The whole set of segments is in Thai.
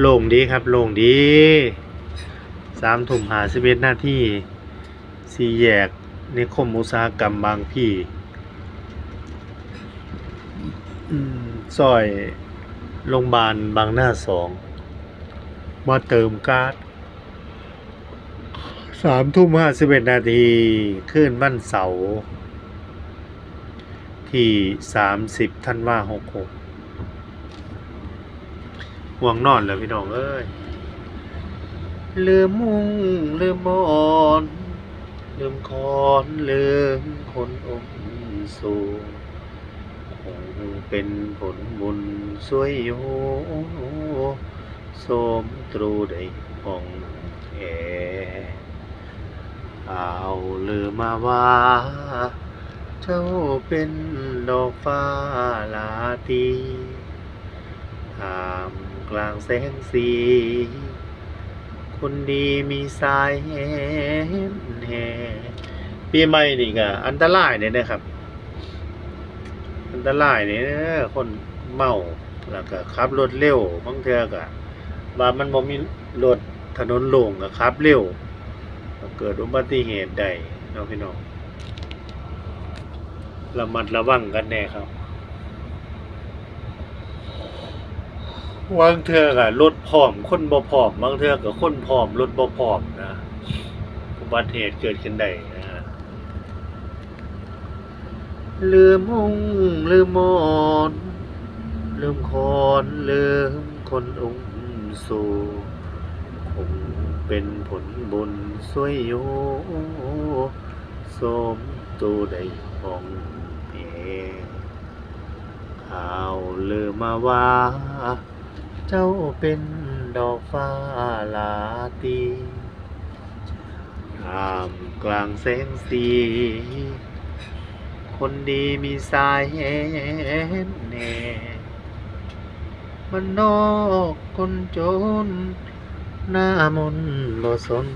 โล่งดีครับโล่งดีสามถุ่มหาสิบเอ็ดนาทีสี่แยกนิคมอุตสาหกรรมบางพี่ซอยโรงพยาบาลบางหน้าสองมาเติมการ์ดสามทุ่มห้าสิบเอ็ดนาทีขึ้นวันเสาร์ที่สามสิบธันวาหกหก ห่วงนอนแล้วพี่น้องเอ้ยลืมมุงลืมบอนลืมคอนลืมคนองค์สูงคงเป็นผลบุญสวยอยู่สมตรูได้ห้องแอเอาลืมมาว่าเจ้าเป็นดอกฟ้าลาตรีท่าม กลางแสงสี คนดีมีสายแห่แหปีใหม่นี่ก็อันตรายเนี่ยนะครับ อันตรายเนี่ยคนเมาแล้วก็ขับรถเร็วบางเทื่อก็ว่ามันบ่มีรถถนนโล่งก็ขับเร็วเกิดอุบัติเหตุได้เนาะพี่น้องระมัดระวังกันแน่ครับ บางเทือก็รถพร้อม คนบ่พร้อมบางเทือก็คนพร้อมรถบ่พร้อมนะอุบัติเหตุเกิดขึ้นได้นะฮะลืมมุงลืมมอนลืมคอนลืมคนองค์สูคงเป็นผลบุญสวยอยู่สมตูได้ของเอข่าวลืมมาว่า เจ้าเป็นดอกฟ้าลาตีท่ามกลางแสงสี คนดีมีสายแห่แน่มันนอกคนจน หน้ามนบ่สน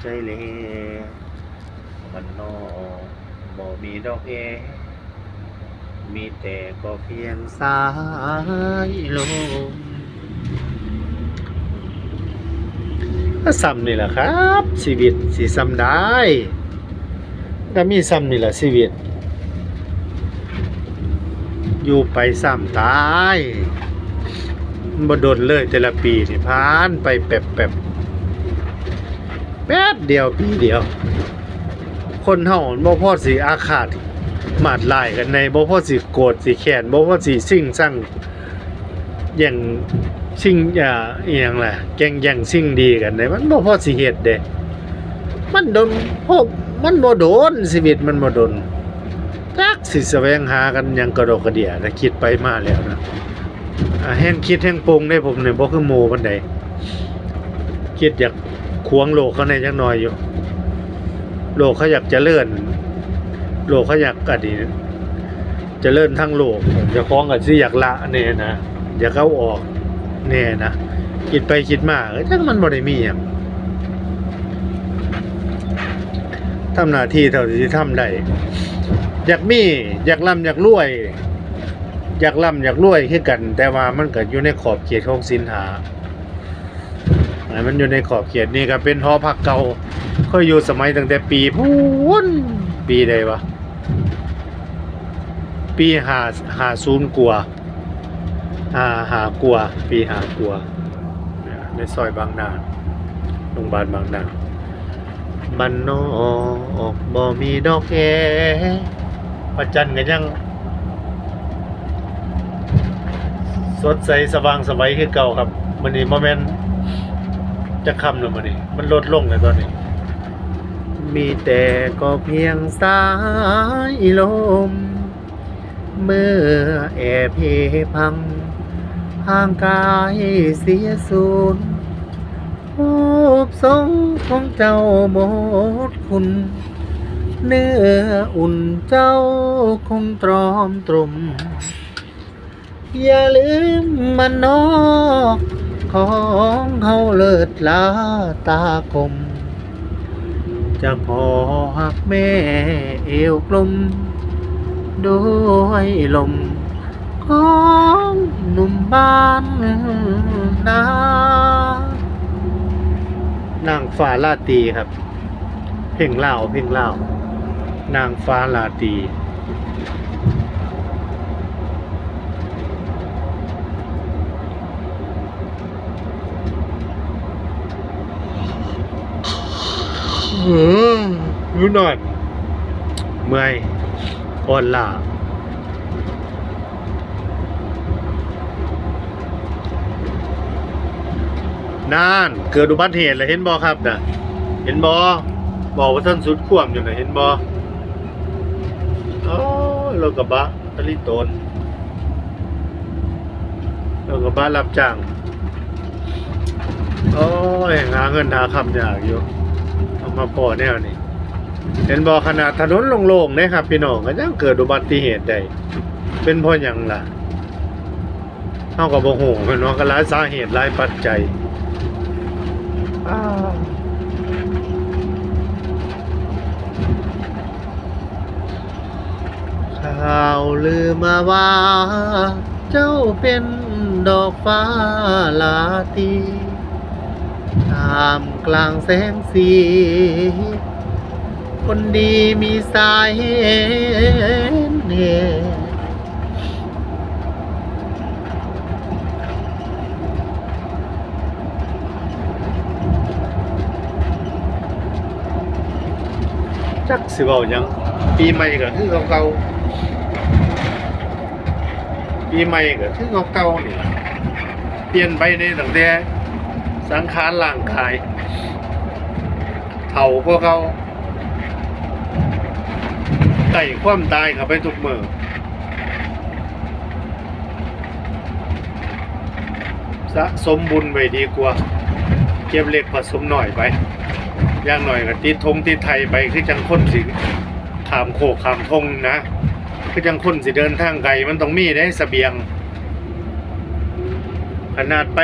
ใจเลยมันนอกบ่มีดอกเอ มีแต่ก็เพียงสายลม ก็ซ้ำนี่แหละครับชีวิตสิซ้ำได้ก็มีซ้ำนี่แหละชีวิต อยู่ไปซ้ำตายบ่โดนเลยแต่ละปีนี่ผ่านไปแป๊บแป๊บแป๊บเดียวปีเดียว คนเฮาบ่พ่อสิอาฆาตมาดลายกันในบ่พ่อสิโกรธสิแค้นบ่พ่อสิสิ่งสั่ง อย่างสิ่งอ่าอหย่างล่ะแก่งแย่งสิ่งดีกันได้มันบ่พอสิเฮ็ดเด้มันโดนพวกมันบ่โดนชีวิตมันบ่โดนจักสิแสวงหากันหยังกระดกกระเดียถ้าคิดไปมาแล้วนะอ่าแห่งคิดแห่งปรุงได้ผมเนี่ยบ่คือหมู่ปานใดคิดอยากขวงโลกเขาในจักหน่อยอยู่ โลกเขาอยากเจริญโลกเขาอยากอันนี้เจริญทั้งโลกเจะคล้าของกับสิอยากละเนี่ยนะ อยากเอาออกแน่นะคิดไปคิดมาเอ้ยจังมันบ่ได้มีหยังทำหน้าที่เท่าที่ทำได้อยากมีอยากร่ำอยากรวย อยากร่ำอยากรวยคือกัน แต่ว่ามันเก็อยู่ในขอบเขตของสินหาให้มันอยู่ในขอบเขตนี่ก็เป็นหอพักเก่าเคยอยู่สมัยตั้งแต่ปีพูนปีใดวะปีหาหาศูนย์กว่า หาหากลัว ปีหากลัว ในซอยบางนาโรงพยาบาลบางนาบ้านนอกบ่มีดอกแอประจันกันยัง สดใสสว่างสวัยคือเก่าครับมันนี้โมเมนจะคำหรือมันนี้มันลดลงเลยตอนนี้ มีแต่ก็เพียงสายลม เมื่อแอบเพพัง ห่างกายเสียสูญรูปทรงของเจ้าหมดคุณ เนื้ออุ่นเจ้าคงตรอมตรม อย่าลืมมันนอกของเฮาเลิศลาตาคม จะพอหักแม่เอวกลม ด้วยลม ของหนุ่มบ้านนานางฟ้าลาตรีครับ เพลงเล่าวเพลงเล่าวนางฟ้าลาตรีเออรู้หน่อยเมื่อยอ่อนล้า นานเกิดอุบัติเหตุแล้วเห็นบอครับนะเห็นบอบอกว่าท่านสุดข่วมอยู่นะเห็นบอโอ้รถกระบะตะลิโตนรถกระบะรับจ้างโอ้ยหาเงินหาคำอยากอยู่เอามาพอแนวนี่เห็นบอขนาดถนนโล่งๆนะครับพี่น้องก็ยังเกิดอุบัติเหตุได้เป็นเพราะหยังล่ะเท่ากับโมโหมันว่าก็หลายสาเหตุหลายปัจจัย ข่าวลือมาว่า เจ้าเป็นดอกฟ้าลาตีท่ามกลางแสงสี คนดีมีสายเห็น จักสิเว้าหยังปีใหม่ก็คือเก่าๆปีใหม่ก็คือเก่าๆนี่ล่ะเปลี่ยนไปในตั้งแต่สังขารร่างกายเฒ่าก็เก่าไต่ความตายเข้าไปทุกมือสะสมบุญไว้ดีกว่า เก็บเล็กผสมหน่อยไป ย่างหน่อยก็ติดธงติดไทยไปคือจังคนสิขามโคกขามทงนะคือจังคนสิเดินทางไกลมันต้องมีได้เสบียง ขนาดไป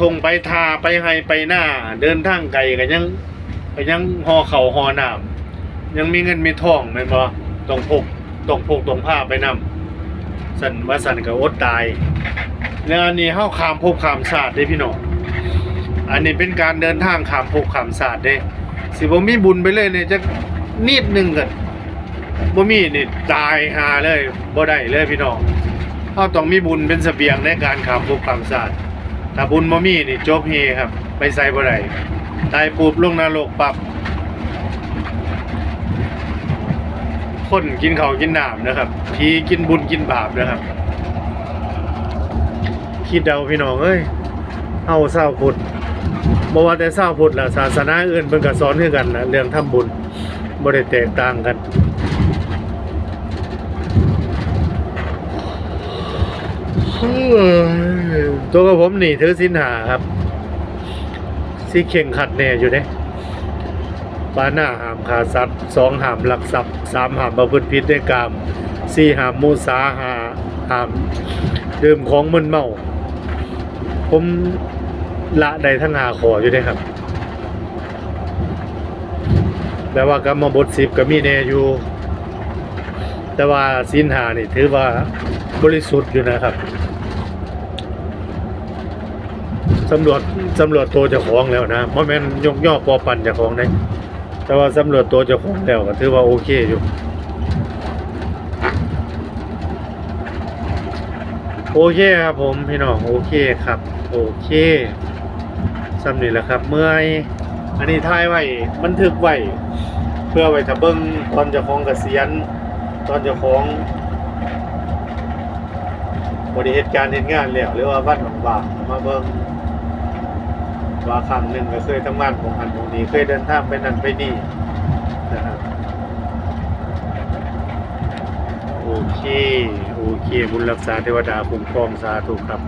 ทงไปทาไปไฮไปหน้า เดินทางไกลก็ยังก็ยังห่อเข่าห่อน้ำยังมีเงินมีทองแม่นบ่ต้องพกต้องพกต้องผ้าไปนำสันว่าสันก็อดตาย แล้วอันนี้เฮาขามภพขามชาติได้พี่น้อง อันนี้เป็นการเดินทางขามภพขามศาสตร์เด้ สิบ่มีบุญไปเลยเนี่ยจะนิดหนึงกันบ่มีนี่ตายหาเลยบ่ได้เลยพี่น้องเฮาต้องมีบุญเป็นเสบียงในการขามภพขามศาสตร์ถ้าบุญบ่มีนี่จบเฮครับ ไปใส่บ่ได้ตายปุ๊บลงนรกปับคนกินเขากินน้ำนะครับผีกินบุญกินบาปนะครับ คิดเดาพี่น้องเอ้ยเฮาเศร้าพุทธ บ่ว่าแต่เศร้าพุทธล่ะศาสนาอื่นเพิ่นก็สอนคือกันนะเรื่องทำบุญบ่ได้แตกต่างกันตัวกับผมหนีถือศีลหาครับสิเข่งขัดแน่อยู่เด้ปาหน้าหามฆ่าสัตว์สองหามหลักทรัพย์สามหามประพฤติผิดในกามสี่หามมุสาหาหามดื่มของมึนเมา ผม ละใดทั้งหาขออยู่เด้ครับ แต่ว่ากรรมบทสิบก็มีแน่อยู่ แต่ว่าสินหานี่ถือว่าบริสุทธิ์อยู่นะครับสำรวจสำรวจตัวเจ้าของแล้วนะเพราะแม่นยกย่อปอปันเจ้าของได้แต่ว่าสำรวจตัวเจ้าของแล้วก็ถือว่าโอเคอยู่โอเคครับผมพี่น้องโอเคครับ โอเค สำนี่แหละครับ เมื่อยอันนี้ถ่ายไว้บันทึกไว้เพื่อไว้ถ้าเบิ่งตอนเจ้าของเกษียณตอนเจ้าของบริเหตุการณ์เหตุงานแล้วหรือว่าวันว่างๆมาเบิ่งว่าครั้งหนึ่งก็เคยทำงานของอันของนี้เคยเดินทางไปนั่นไปนี่นะครับโอเคโอเคบุญรักษาเทวดาคุ้มครองสาธุครับ